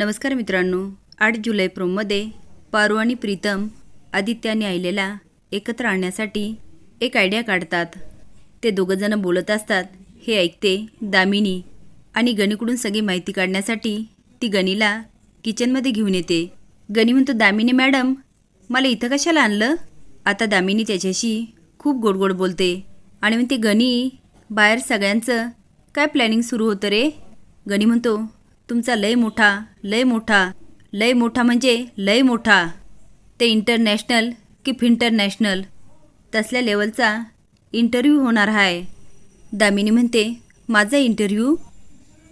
नमस्कार मित्रांनो. आठ जुलै प्रोममध्ये पारू आणि प्रीतम आदित्याने आईलेला एकत्र आणण्यासाठी एक आयडिया काढतात. ते दोघंजणं बोलत असतात. हे ऐकते दामिनी आणि गणीकडून सगळी माहिती काढण्यासाठी ती गणीला किचनमध्ये घेऊन येते. गणी म्हणतो दामिनी मॅडम मला इथं कशाला आणलं? आता दामिनी त्याच्याशी खूप गोड गोड बोलते आणि म्हणते गणी बाहेर सगळ्यांचं काय प्लॅनिंग सुरू होतं रे? गणी म्हणतो तुमचा लय मोठा लय मोठा लय मोठा म्हणजे लय मोठा. ते इंटरनॅशनल की फिंटरनॅशनल तसल्या लेवलचा इंटरव्ह्यू होणार आहे दामिनी म्हणते माझा इंटरव्ह्यू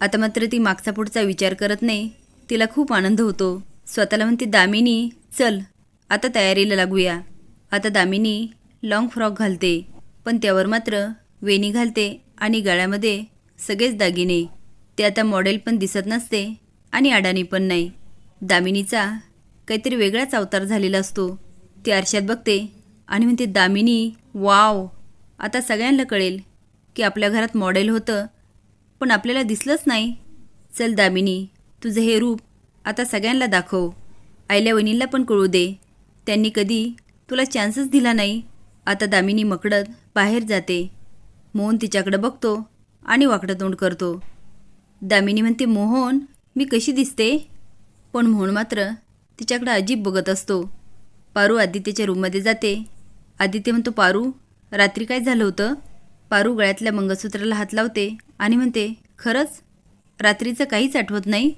आता मात्र ती मागचा पुढचा विचार करत नाही. तिला खूप आनंद होतो. स्वतःला म्हणते दामिनी चल आता तयारीला लागूया. आता दामिनी लाँग फ्रॉक घालते. पण त्यावर मात्र वेणी घालते आणि गळ्यामध्ये सगळेच दागिने. ते आता मॉडेल पण दिसत नसते आणि अडाणी पण नाही. दामिनीचा काहीतरी वेगळाच अवतार झालेला असतो. ती आरशात बघते आणि म्हणते दामिनी वाव आता सगळ्यांना कळेल की आपल्या घरात मॉडेल होतं पण आपल्याला दिसलंच नाही. चल दामिनी तुझं हे रूप आता सगळ्यांना दाखव. आईल्या वहिनीला पण कळू दे. त्यांनी कधी तुला चान्सच दिला नाही. आता दामिनी मकडत बाहेर जाते. मोहन तिच्याकडं बघतो आणि वाकडं तोंड करतो. दामिनी म्हणते मोहन मी कशी दिसते? पण मोहन मात्र तिच्याकडं अजीब बघत असतो. पारू आदित्यच्या रूममध्ये जाते. आदित्य म्हणतो पारू रात्री काय झालं होतं? पारू गळ्यातल्या मंगळसूत्राला हात लावते आणि म्हणते खरंच? रात्रीचं काहीच आठवत नाही?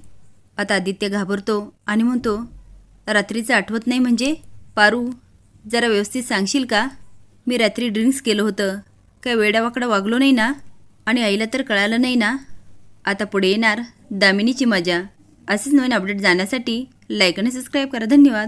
आता आदित्य घाबरतो आणि म्हणतो रात्रीचं आठवत नाही म्हणजे? पारू जरा व्यवस्थित सांगशील का? मी रात्री ड्रिंक्स केलं होतं. काय वेडावाकडं वागलो नाही ना? आणि आईला तर कळालं नाही ना? आता पुढे येणार दामिनीची मजा. असेच नवीन अपडेट जाण्यासाठी लाईक आणि सबस्क्राईब करा. धन्यवाद.